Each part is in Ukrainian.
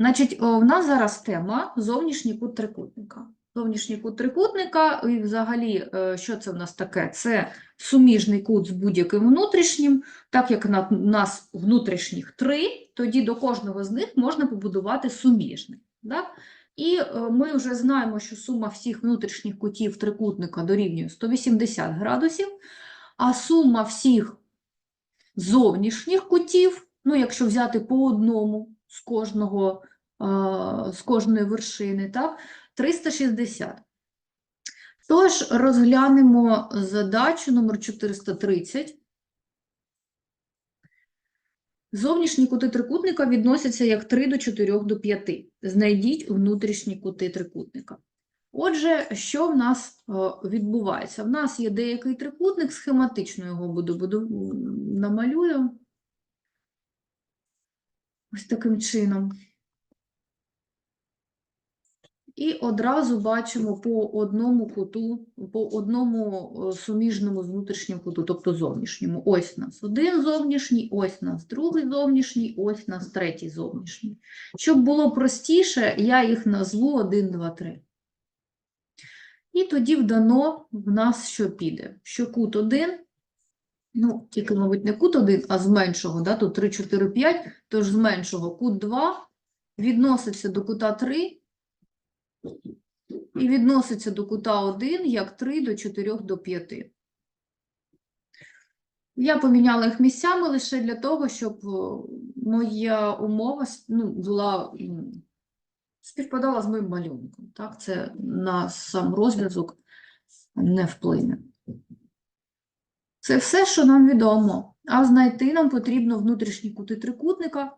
Значить, о, в нас зараз тема зовнішній кут трикутника. Зовнішній кут трикутника, і взагалі, е, що це в нас таке? Це суміжний кут з будь-яким внутрішнім. Так як у нас внутрішніх три, тоді до кожного з них можна побудувати суміжний. Так? І е, ми вже знаємо, що сума всіх внутрішніх кутів трикутника дорівнює 180 градусів, а сума всіх зовнішніх кутів, ну, якщо взяти по одному з кожного, з кожної вершини, так, 360. Тож розглянемо задачу номер 430. Зовнішні кути трикутника відносяться як 3 до 4 до 5. Знайдіть внутрішні кути трикутника. Отже, що в нас відбувається? В нас є деякий трикутник, схематично його буду, буду намалюю. Ось таким чином. І одразу бачимо по одному куту, по одному е, суміжному з внутрішнім куту, тобто зовнішньому. Ось нас один зовнішній, ось нас другий зовнішній, ось нас третій зовнішній. Щоб було простіше, я їх назву 1, 2, 3. І тоді вдано в нас що піде? Що кут 1, ну, тільки, мабуть, не кут 1, а з меншого, да? тут 3, 4, 5, тож з меншого кут 2 відноситься до кута 3 і відноситься до кута 1 як 3 до 4 до 5. Я поміняла їх місцями лише для того, щоб моя умова ну, була співпадала з моїм малюнком. Так? Це на сам розв'язок не вплине. Це все, що нам відомо. А знайти нам потрібно внутрішні кути трикутника.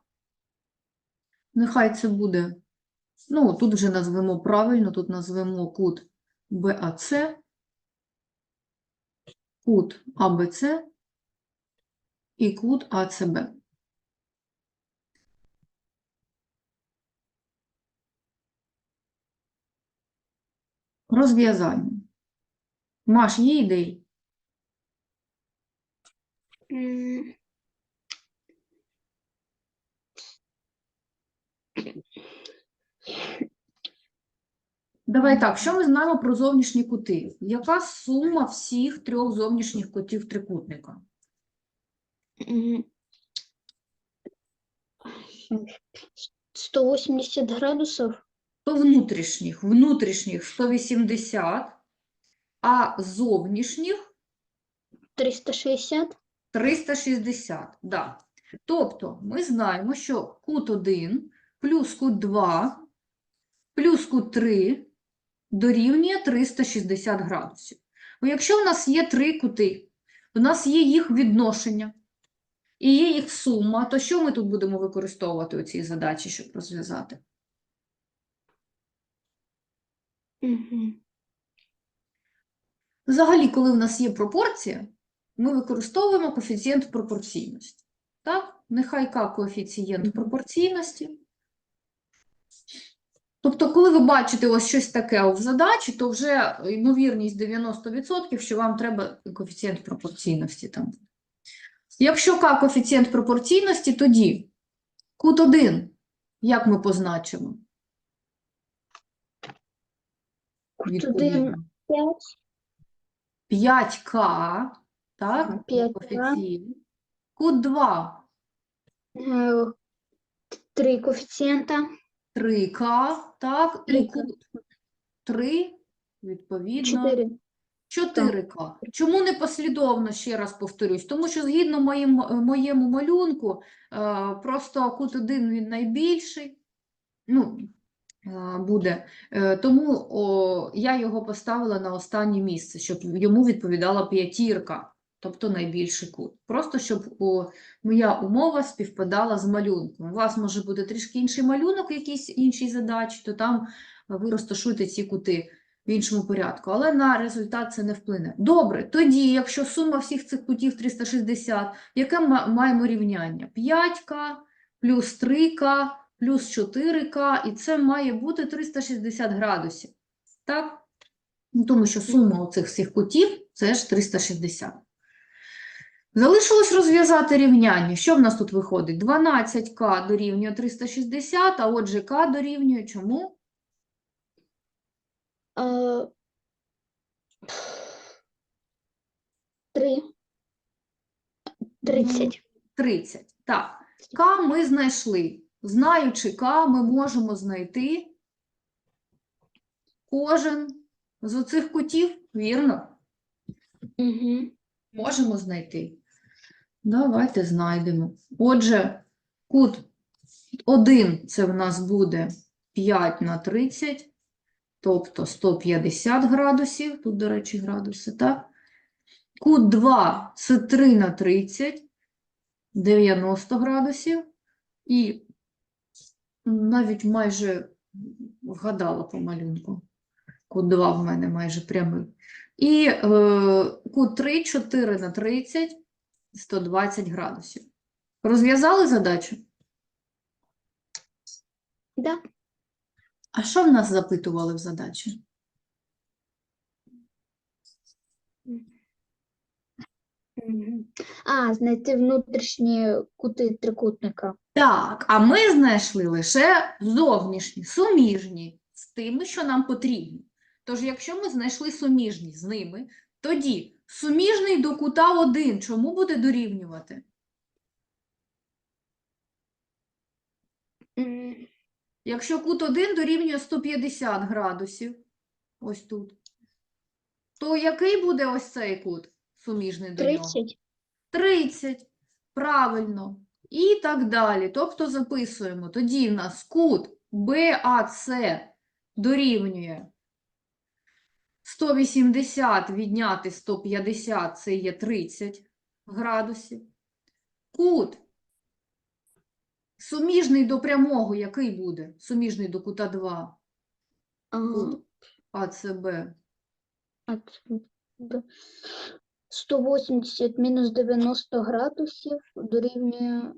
Нехай це буде, ну, тут вже назвемо правильно, тут назвемо кут БАЦ, кут АБЦ і кут АЦБ. Розв'язання. Маш, є ідеї? М, Давай так, що ми знаємо про зовнішні кути? Яка сума всіх трьох зовнішніх кутів трикутника? м. 180 градусов. То внутрішніх, внутрішніх 180, а зовнішніх 360. 360. Да. Тобто ми знаємо, що кут 1 плюс кут 2 плюс кут 3 дорівнює 360 градусів. Бо якщо в нас є три кути, у нас є їх відношення і є їх сума, то що ми тут будемо використовувати у цій задачі, щоб розв'язати? Взагалі, коли в нас є пропорція, ми використовуємо коефіцієнт пропорційності. Так? Нехай К коефіцієнт пропорційності. Тобто, коли ви бачите ось щось таке в задачі, то вже ймовірність 90%, що вам треба коефіцієнт пропорційності там. Якщо К коефіцієнт пропорційності, тоді кут 1, як ми позначимо? Кут 1 5. 5К, так? Ага, 5К. Коефіцієнт. Кут 2 3 коефіцієнта. 3К, так, і 3К. кут 3, відповідно, 4. 4К. Чому не послідовно, ще раз повторюсь? Тому що згідно моїм, моєму малюнку, е, просто кут 1 він найбільший, ну, е, буде. Е, Тому о, я його поставила на останнє місце, щоб йому відповідала п'ятірка, тобто найбільший кут. Просто щоб о, моя умова співпадала з малюнком. У вас може бути трішки інший малюнок, якийсь іншій задачі, то там ви розташуєте ці кути в іншому порядку, але на результат це не вплине. Добре, тоді, якщо сума всіх цих кутів 360, яке ма- маємо рівняння? 5К плюс 3К плюс 4К, і це має бути 360 градусів. Так? Ну, Тому що сума оцих всіх кутів це ж 360. Залишилось розв'язати рівняння. Що в нас тут виходить? 12к дорівнює 360, а отже к дорівнює чому? Е, Три. Тридцять. 30. Так, к ми знайшли. Знаючи к, ми можемо знайти кожен з оцих кутів, вірно? Угу. Можемо знайти. Давайте знайдемо. Отже, кут 1 це в нас буде 5 на 30, тобто 150 градусів. Тут, до речі, градуси, так? Кут 2 це 3 на 30, 90 градусів. І навіть майже вгадала по малюнку. Кут 2 в мене майже прямий. І е, кут 3, 4 на 30, 120 градусів. Розв'язали задачу? Да. А що в нас запитували в задачі? А, знайти внутрішні кути трикутника. Так, а ми знайшли лише зовнішні, суміжні з тими, що нам потрібні. Тож, якщо ми знайшли суміжні з ними, тоді суміжний до кута 1 чому буде дорівнювати? М, Якщо кут 1 дорівнює 150 градусів, ось тут, то який буде ось цей кут суміжний до нього? Тридцять. 30, правильно, і так далі. Тобто записуємо, тоді в нас кут BAC дорівнює 180 відняти 150, це є 30 градусів. Кут суміжний до прямого, який буде? Суміжний до кута 2, Ага. кут АЦБ. А це буде 180 мінус 90 градусів дорівнює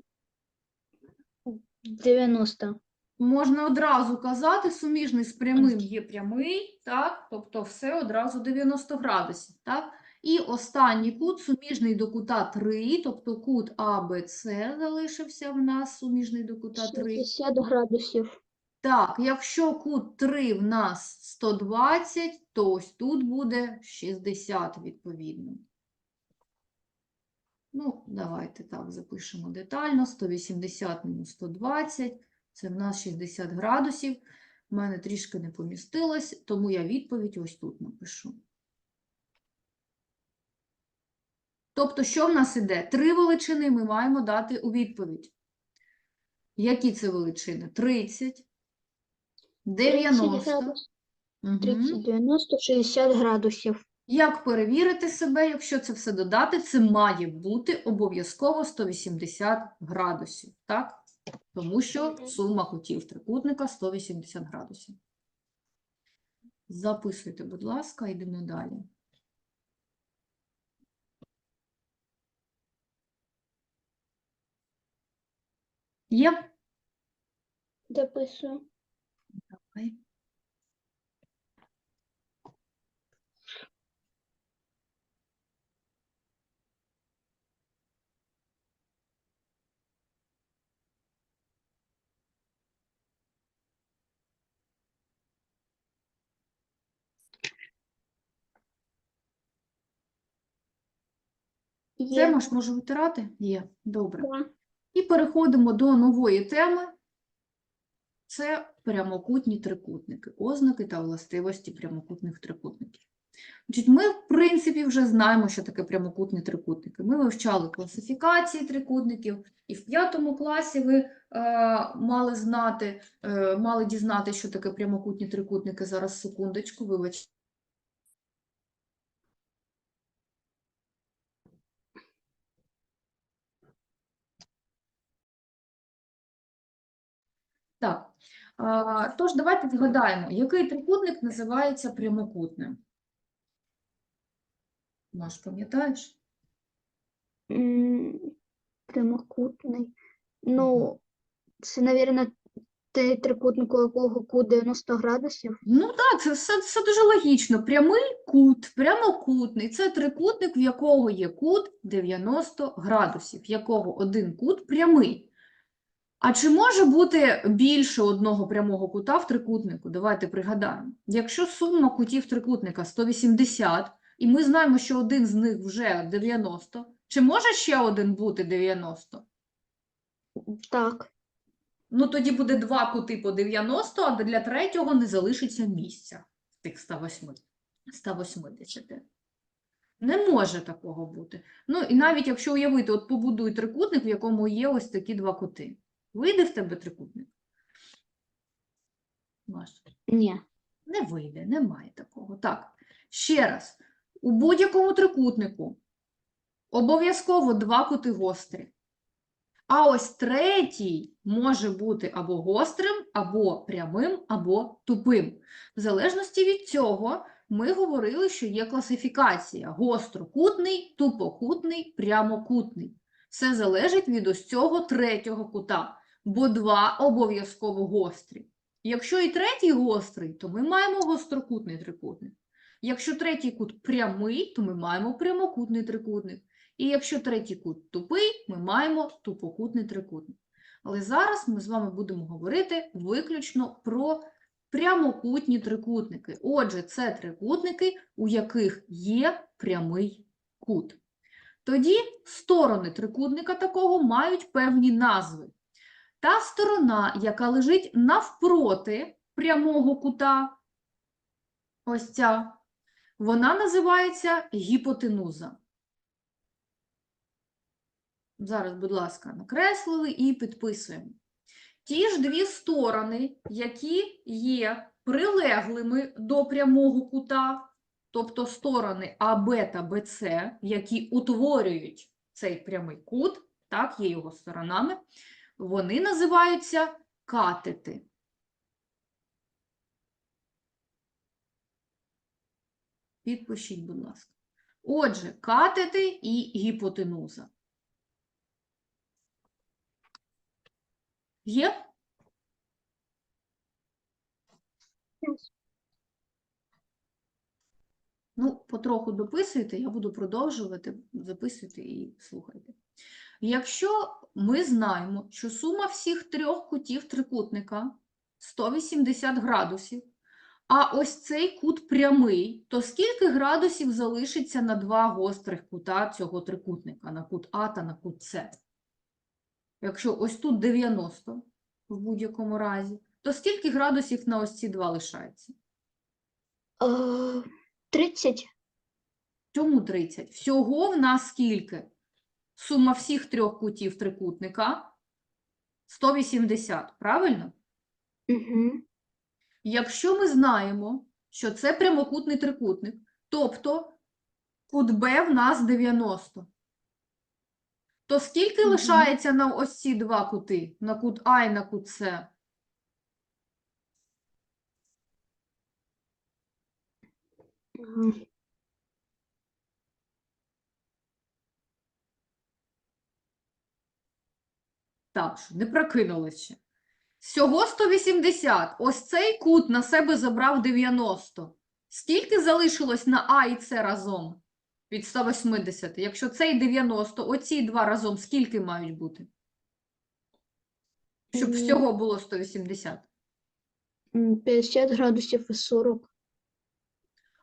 90. Можна одразу казати, суміжний з прямим є прямий, так? Тобто все одразу 90 градусів, так? І останній кут суміжний до кута 3, тобто кут АБЦ залишився в нас суміжний до кута 3. 60 градусів. Так, якщо кут 3 в нас 120, то ось тут буде 60 відповідно. Ну, давайте так запишемо детально. 180 мінус 120, це в нас 60 градусів. У мене трішки не помістилось, тому я відповідь ось тут напишу. Тобто, що в нас іде? Три величини ми маємо дати у відповідь. Які це величини? 30, 90. 30, 90, 60 градусів. Як перевірити себе, якщо це все додати, це має бути обов'язково 180 градусів, так? Тому що сума кутів трикутника 180 градусів. Записуйте, будь ласка, йдемо далі. Є? Записую. Давай. Це Є. маш можу витирати? Є. Добре. Да. І переходимо до нової теми. Це прямокутні трикутники, ознаки та властивості прямокутних трикутників. Значить, ми, в принципі, вже знаємо, що таке прямокутні трикутники. Ми вивчали класифікації трикутників, і в п'ятому класі ви е, мали знати, е, мали дізнати, що таке прямокутні трикутники. Зараз секундочку, вибачте. Так, тож давайте згадаємо, який трикутник називається прямокутним? Маш, пам'ятаєш? Прямокутний. Ну, це, мабуть, Це трикутник, у якого кут 90 градусів. Ну так, це все, все дуже логічно. Прямий кут, прямокутний це трикутник, в якого є кут 90 градусів, в якого один кут прямий. А чи може бути більше одного прямого кута в трикутнику? Давайте пригадаємо. Якщо сума кутів трикутника 180, і ми знаємо, що один з них вже 90, чи може ще один бути 90? Так. Ну, тоді буде два кути по 90, а для третього не залишиться місця в тих 108, 180. Не може такого бути. Ну, і навіть якщо уявити, от побудуй трикутник, в якому є ось такі два кути. Вийде в тебе трикутник? Маша? Ні. Не вийде, немає такого. Так, ще раз. У будь-якому трикутнику обов'язково два кути гострі. А ось третій може бути або гострим, або прямим, або тупим. В залежності від цього ми говорили, що є класифікація: гострокутний, тупокутний, прямокутний. Все залежить від ось цього третього кута, бо два обов'язково гострі. Якщо і третій гострий, то ми маємо гострокутний трикутник. Якщо третій кут прямий, то ми маємо прямокутний трикутник. І якщо третій кут тупий, ми маємо тупокутний трикутник. Але зараз ми з вами будемо говорити виключно про прямокутні трикутники. Отже, це трикутники, у яких є прямий кут. Тоді сторони трикутника такого мають певні назви. Та сторона, яка лежить навпроти прямого кута, ось ця, вона називається гіпотенуза. Зараз, будь ласка, накреслили і підписуємо. Ті ж дві сторони, які є прилеглими до прямого кута, тобто сторони АБ та БЦ, які утворюють цей прямий кут, так, є його сторонами, вони називаються катети. Підпишіть, будь ласка. Отже, катети і гіпотенуза. Є? Ну, потроху дописуйте, я буду продовжувати, записуйте і слухайте. Якщо ми знаємо, що сума всіх трьох кутів трикутника 180 градусів, а ось цей кут прямий, то скільки градусів залишиться на два гострих кута цього трикутника, на кут А та на кут С? Якщо ось тут 90 в будь-якому разі, то скільки градусів на ось ці два лишається? Е, 30. Чому 30? Всього в нас скільки? Сума всіх трьох кутів трикутника 180, правильно? Угу. Якщо ми знаємо, що це прямокутний трикутник, тобто кут Б в нас 90, то скільки Мгм. лишається на ось ці два кути, на кут А і на кут С? Так, що не прокинулося ще. Всього 180. Ось цей кут на себе забрав 90. Скільки залишилось на А і С разом від 180? Якщо цей 90, оці два разом скільки мають бути? Щоб всього було 180. М, 50 градусів і 40.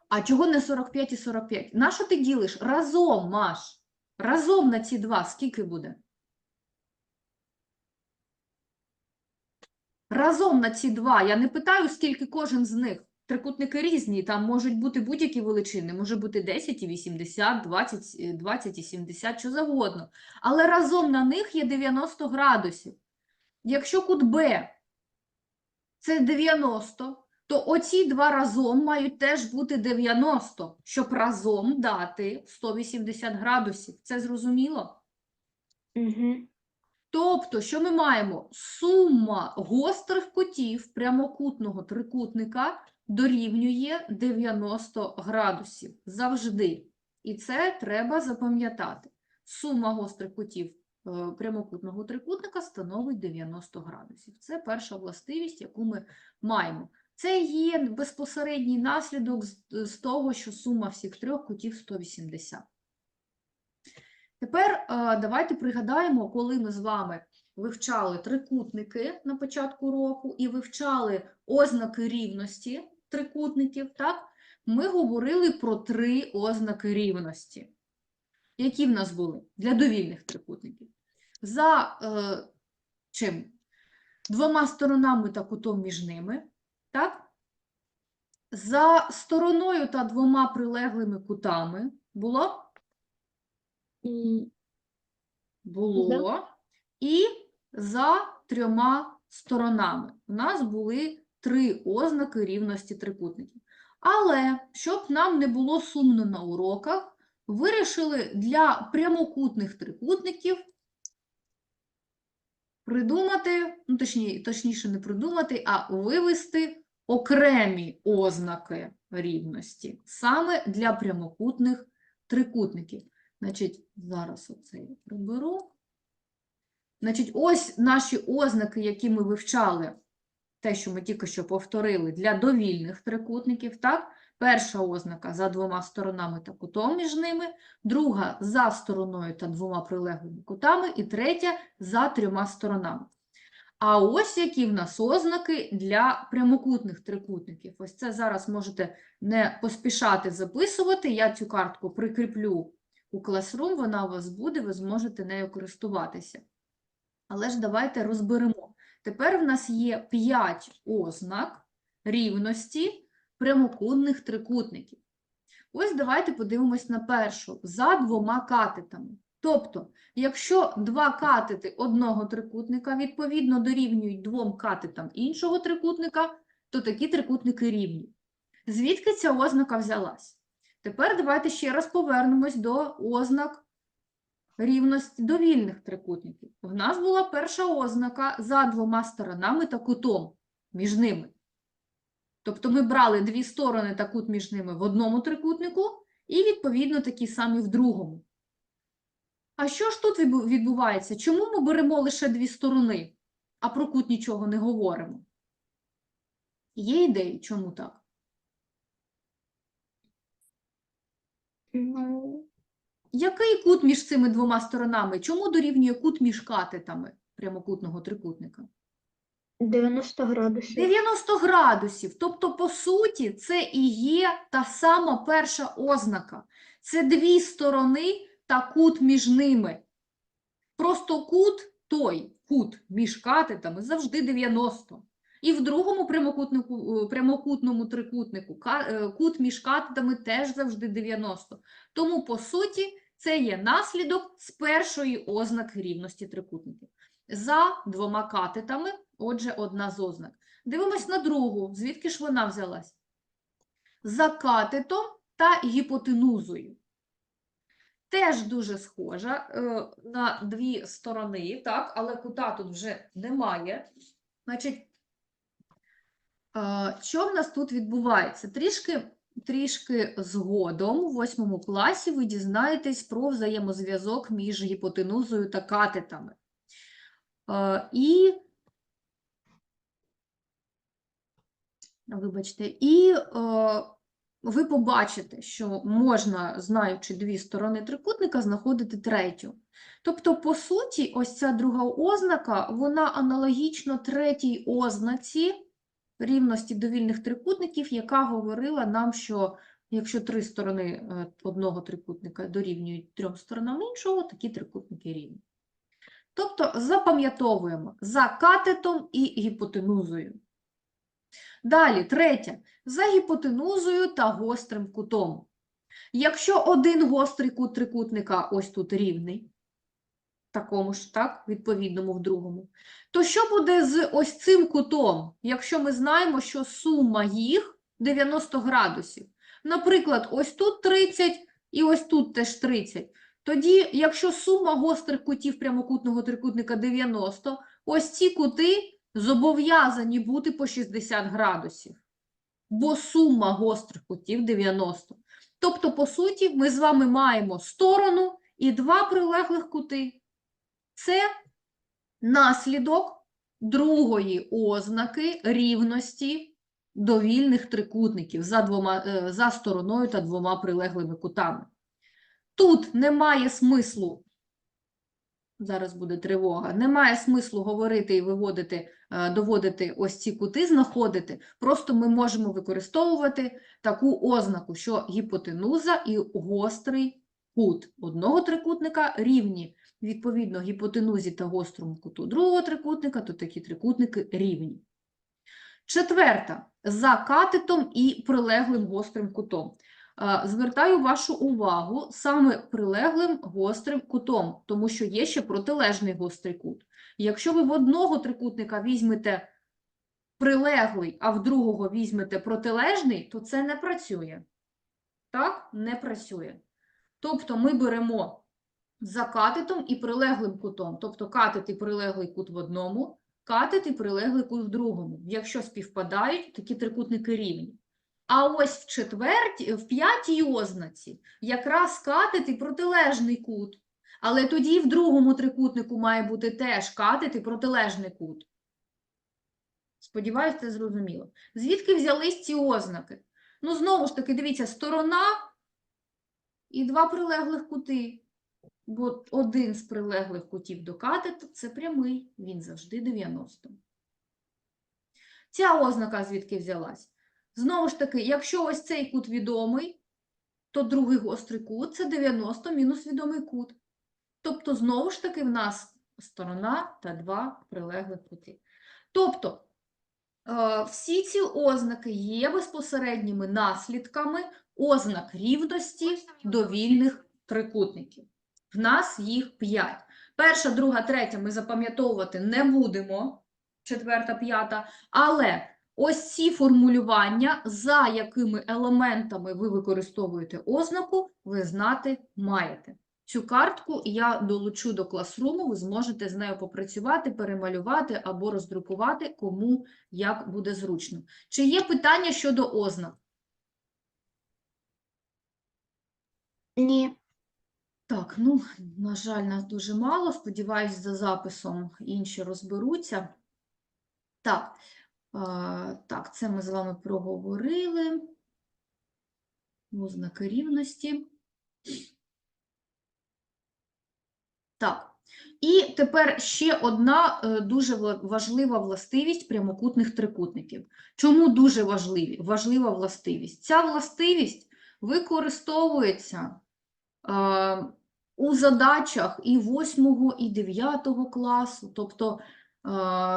А чого не 45 і 45? На що ти ділиш? Разом, Маш. Разом на ці два скільки буде? Разом на ці два. Я не питаю, скільки кожен з них. Трикутники різні, там можуть бути будь-які величини. Може бути 10 і 80, 20, е, 20 і 70, що завгодно. Але разом на них є 90 градусів. Якщо кут Б це 90, то оці два разом мають теж бути 90, щоб разом дати 180 градусів. Це зрозуміло? Угу. Тобто, що ми маємо? Сума гострих кутів прямокутного трикутника дорівнює 90 градусів завжди. І це треба запам'ятати. Сума гострих кутів е, прямокутного трикутника становить 90 градусів. Це перша властивість, яку ми маємо. Це є безпосередній наслідок з, з того, що сума всіх трьох кутів 180. Тепер е, давайте пригадаємо, коли ми з вами вивчали трикутники на початку року і вивчали ознаки рівності трикутників, так? Ми говорили про три ознаки рівності. Які в нас були для довільних трикутників? За е, чим? Двома сторонами та кутом між ними, так? За стороною та двома прилеглими кутами було? М, Було. І за трьома сторонами. У нас були три ознаки рівності трикутників. Але, щоб нам не було сумно на уроках, вирішили для прямокутних трикутників придумати, ну точні, точніше не придумати, а вивести окремі ознаки рівності саме для прямокутних трикутників. Значить, зараз оце я приберу. Значить, ось наші ознаки, які ми вивчали, те, що ми тільки що повторили, для довільних трикутників, так? Перша ознака за двома сторонами та кутом між ними, друга за стороною та двома прилеглими кутами, і третя за трьома сторонами. А ось які в нас ознаки для прямокутних трикутників. Ось це зараз можете не поспішати записувати. Я цю картку прикріплю у Classroom, вона у вас буде, ви зможете нею користуватися. Але ж давайте розберемо. Тепер в нас є 5 ознак рівності прямокутних трикутників. Ось давайте подивимось на першу за двома катетами. Тобто, якщо два катети одного трикутника відповідно дорівнюють двом катетам іншого трикутника, то такі трикутники рівні. Звідки ця ознака взялась? Тепер давайте ще раз повернемось до ознак рівності довільних трикутників. В нас була перша ознака за двома сторонами та кутом між ними. Тобто ми брали дві сторони та кут між ними в одному трикутнику і, відповідно, такі самі в другому. А що ж тут відбувається? Чому ми беремо лише дві сторони, а про кут нічого не говоримо? Є ідеї, чому так? Який кут між цими двома сторонами? Чому дорівнює кут між катетами прямокутного трикутника? 90 градусів. 90 градусів. Тобто, по суті, це і є та сама перша ознака. Це дві сторони та кут між ними. Просто кут той, кут між катетами завжди 90. І в другому прямокутнику, е, прямокутному трикутнику е, кут між катетами теж завжди 90. Тому, по суті, це є наслідок з першої ознаки рівності трикутників. За двома катетами, отже, одна з ознак. Дивимось на другу. Звідки ж вона взялась? За катетом та гіпотенузою. Теж дуже схожа е, на дві сторони, так, але кута тут вже немає. Значить, що в нас тут відбувається? Трішки, трішки згодом, у восьмому класі, ви дізнаєтесь про взаємозв'язок між гіпотенузою та катетами. Е, І Вибачте, і е, ви побачите, що можна, знаючи дві сторони трикутника, знаходити третю. Тобто, по суті, ось ця друга ознака, вона аналогічно третій ознаці рівності довільних трикутників, яка говорила нам, що якщо три сторони е, одного трикутника дорівнюють трьом сторонам іншого, такі трикутники рівні. Тобто запам'ятовуємо за катетом і гіпотенузою. Далі, третє. За гіпотенузою та гострим кутом. Якщо один гострий кут трикутника ось тут рівний, такому ж, так, відповідному в другому, то що буде з ось цим кутом, якщо ми знаємо, що сума їх 90 градусів? Наприклад, ось тут 30 і ось тут теж 30. Тоді, якщо сума гострих кутів прямокутного трикутника 90, ось ці кути зобов'язані бути по 60 градусів, бо сума гострих кутів 90. Тобто, по суті, ми з вами маємо сторону і два прилеглих кути. Це наслідок другої ознаки рівності довільних трикутників за, двома, е, за стороною та двома прилеглими кутами. Тут немає смислу, зараз буде тривога, немає смислу говорити і виводити, е, доводити ось ці кути, знаходити. Просто ми можемо використовувати таку ознаку, що гіпотенуза і гострий кут одного трикутника рівні. Відповідно, гіпотенузі та гострому куту другого трикутника, то такі трикутники рівні. Четверта за катетом і прилеглим гострим кутом. Звертаю вашу увагу саме прилеглим гострим кутом, тому що є ще протилежний гострий кут. Якщо ви в одного трикутника візьмете прилеглий, а в другого візьмете протилежний, то це не працює. Так, не працює. Тобто ми беремо за катетом і прилеглим кутом. Тобто катет і прилеглий кут в одному, катет і прилеглий кут в другому. Якщо співпадають, такі трикутники рівні. А ось в четвертій, в п'ятій ознаці якраз катет і протилежний кут. Але тоді в другому трикутнику має бути теж катет і протилежний кут. Сподіваюсь, це зрозуміло. Звідки взялись ці ознаки? Ну, знову ж таки, дивіться, сторона і два прилеглих кути. Бо один з прилеглих кутів до катету – це прямий, він завжди 90. Ця ознака звідки взялась? Знову ж таки, якщо ось цей кут відомий, то другий гострий кут – це 90 мінус відомий кут. Тобто, знову ж таки, в нас сторона та два прилеглих кути. Тобто, е, всі ці ознаки є безпосередніми наслідками ознак рівності довільних трикутників. В нас їх 5. Перша, друга, третя ми запам'ятовувати не будемо, четверта, п'ята, але ось ці формулювання, за якими елементами ви використовуєте ознаку, ви знати маєте. Цю картку я долучу до класруму, ви зможете з нею попрацювати, перемалювати або роздрукувати, кому як буде зручно. Чи є питання щодо ознак? Ні. Так, ну, на жаль, нас дуже мало. Сподіваюсь, за записом інші розберуться. Так, так, це ми з вами проговорили. Ознаки рівності. Так, і тепер ще одна е, дуже важлива властивість прямокутних трикутників. Чому дуже важливі? важлива властивість? Ця властивість використовується е, у задачах і 8, і 9 класу. Тобто е,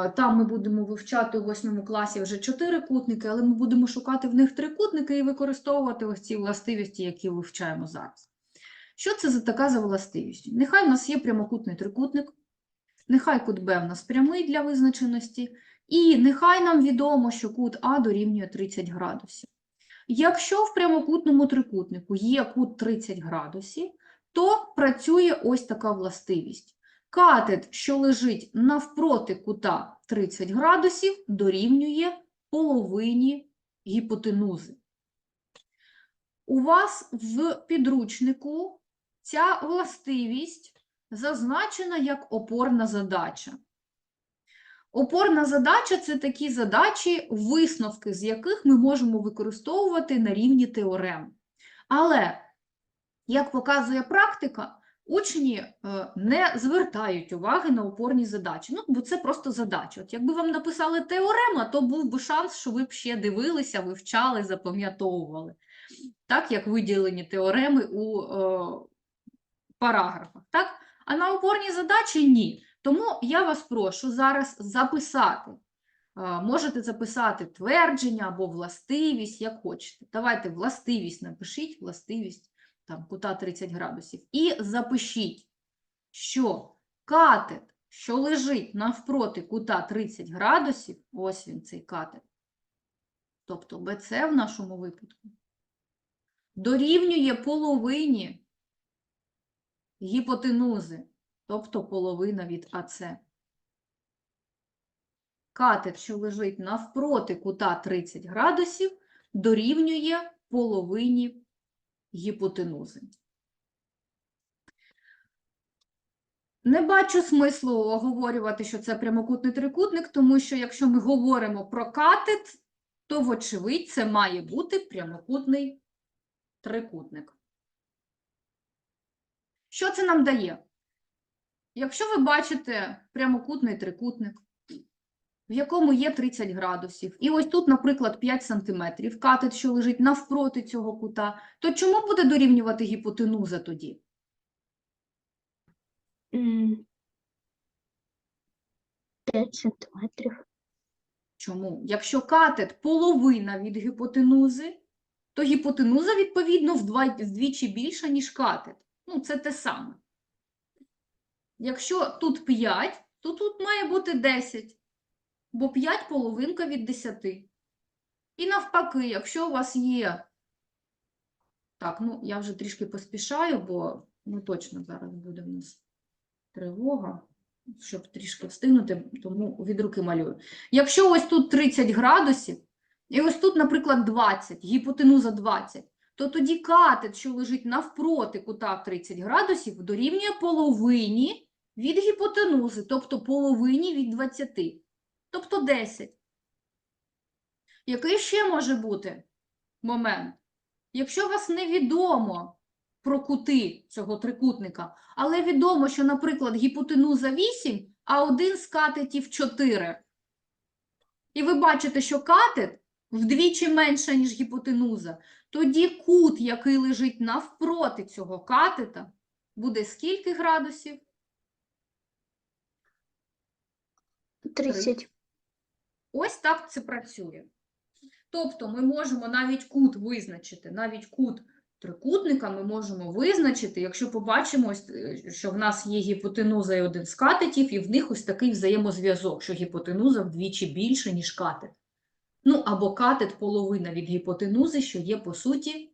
там ми будемо вивчати у 8 класі вже чотирикутники, але ми будемо шукати в них трикутники і використовувати ось ці властивості, які вивчаємо зараз. Що це за така за властивість? Нехай в нас є прямокутний трикутник, нехай кут Б в нас прямий для визначеності, і нехай нам відомо, що кут А дорівнює 30 градусів. Якщо в прямокутному трикутнику є кут 30 градусів, то працює ось така властивість. Катет, що лежить навпроти кута 30 градусів, дорівнює половині гіпотенузи. У вас в підручнику ця властивість зазначена як опорна задача. Опорна задача – це такі задачі, висновки з яких ми можемо використовувати на рівні теорем. Але, як показує практика, учні е, не звертають уваги на опорні задачі. Ну, бо це просто задача. От якби вам написали теорема, то був би шанс, що ви б ще дивилися, вивчали, запам'ятовували. Так, як виділені теореми у е, параграфах. Так? А на опорні задачі ні. Тому я вас прошу зараз записати. Е, Можете записати твердження або властивість, як хочете. Давайте властивість напишіть, властивість там, кута 30 градусів. І запишіть, що катет, що лежить навпроти кута 30 градусів, ось він цей катет, тобто БЦ в нашому випадку, дорівнює половині гіпотенузи, тобто половина від АЦ. Катет, що лежить навпроти кута 30 градусів, дорівнює половині гіпотенузи. Не бачу смислу оговорювати, що це прямокутний трикутник, тому що якщо ми говоримо про катет, то, вочевидь, це має бути прямокутний трикутник. Що це нам дає? Якщо ви бачите прямокутний трикутник, в якому є 30 градусів, і ось тут, наприклад, 5 сантиметрів, катет, що лежить навпроти цього кута, то чому буде дорівнювати гіпотенуза тоді? 5 сантиметрів. Чому? Якщо катет половина від гіпотенузи, то гіпотенуза, відповідно, вдвічі більша, ніж катет. Ну, це те саме. Якщо тут 5, то тут має бути 10, бо 5 половинка від 10. І навпаки, якщо у вас є. Так, ну я вже трішки поспішаю, бо ну, точно зараз буде в нас тривога, щоб трішки встигнути, тому від руки малюю. Якщо ось тут 30 градусів, і ось тут, наприклад, 20, гіпотенуза 20, то тоді катет, що лежить навпроти кута 30 градусів, дорівнює половині від гіпотенузи, тобто половині від 20, тобто 10. Який ще може бути момент? Якщо вас невідомо про кути цього трикутника, але відомо, що, наприклад, гіпотенуза 8, а один з катетів 4. І ви бачите, що катет вдвічі менше, ніж гіпотенуза, тоді кут, який лежить навпроти цього катета, буде скільки градусів? 30. Ось так це працює. Тобто ми можемо навіть кут визначити, навіть кут трикутника ми можемо визначити, якщо побачимо, е, що в нас є гіпотенуза і один з катетів, і в них ось такий взаємозв'язок, що гіпотенуза вдвічі більше, ніж катет. Ну, або катет половина від гіпотенузи, що є, по суті,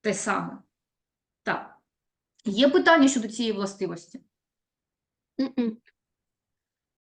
те саме. Так. Є питання щодо цієї властивості? Мгм.